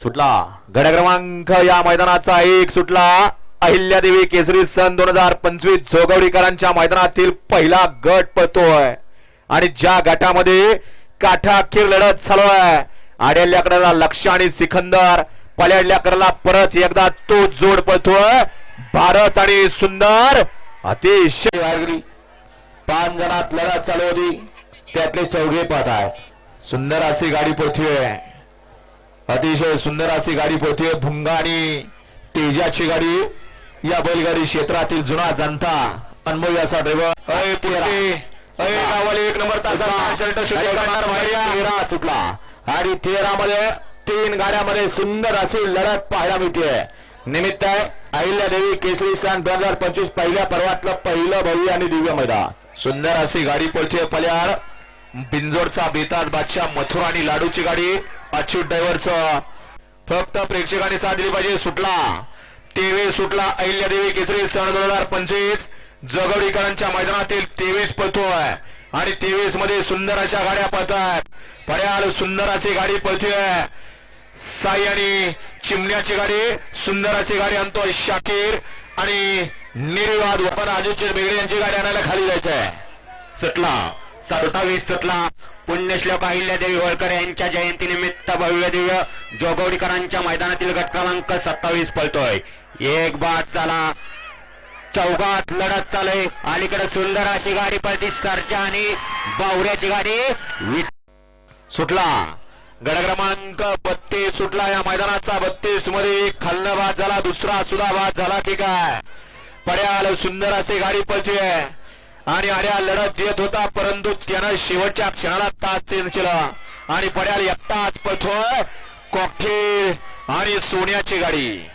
सुटला. गड क्रमांक या मैदानाचा एक सुटला. अहिल्यादेवी केसरी सन दोन हजार पंचवीस जोगवडीकरांच्या मैदानातील पहिला गट पळतोय. आणि ज्या गटामध्ये काठाखीर लढत चालू आहे आडेल्याकडेला लक्ष आणि सिकंदर पल्याडल्याकडेला परत एकदा तो जोड पळतोय. भारत आणि सुंदर अतिशय पाच जणात लढत चालू होती. त्यातले चौघे पाठ आहे सुंदर अशी गाडी पळतीये. अतिशय सुंदर अशी गाडी पळतीये भुंगा आणि तेजाची गाडी. या बैलगाडी क्षेत्रातील जुना जनता अनमोल असा ड्रायव्हर अय पुढचे. अय गावाले एक नंबर तासा शर्ट. तेरा सुटला. आणि तेरा मध्ये तीन गाड्यामध्ये सुंदर अशी लढत पाहायला मिळते निमित्त आहे अहिल्या देवी केसरी सन दोन हजार पंचवीस पहिल्या पर्वातलं पहिलं भव्य आणि दिव्य मैदान. सुंदर अशी गाडी पळते पल्याळ बिंजोडचा बेताज बादशाह मथुरा आणि लाडूची गाडी. अच्युत ड्रायव्हरचं फक्त प्रेक्षकांनी साथ दिली पाहिजे. सुटला. तेवीस सुटला. अहिल्यादेवी केसरी सन दोन हजार पंचवीस. जगवडीकरांच्या मैदानातील तेवीस पळतोय. आणि तेवीसमध्ये सुंदर अशा गाड्या पळतात पर्याल सुंदर अशी गाडी पळतीय. साई आणि चिमण्याची गाडी. सुंदर अशी गाडी आणतोय शाकीर. आणि निर्विवाद वपन अजित बेगडे यांची गाडी आणायला खाली जायचंय. सुटला. सत्तावीस सुटला. पुण्यश्लोक अहिल्यादेवी होळकर यांच्या जयंतीनिमित्त भव्य दिव्य जोगवडीकरांच्या मैदानातील गट क्रमांक सत्तावीस पळतोय. एक बाद झाला. चौघात लढत चालय. अलीकडे सुंदर अशी गाडी पळती सरजा आणि बावऱ्याची गाडी सुटला. गड क्रमांक बत्तीस सुटला. या मैदानाचा बत्तीसमध्ये एक बाद झाला. दुसरा सुद्धा बाद झाला की काय? पड्याल सुंदर असे गाडी पळतीय. आणि आर्या लढत देत होता परंतु त्यानं शेवटच्या क्षणाला तास चेंज केला. आणि पड्याल एकटाच पळतोय कॉकटेल आणि सोन्याची गाडी.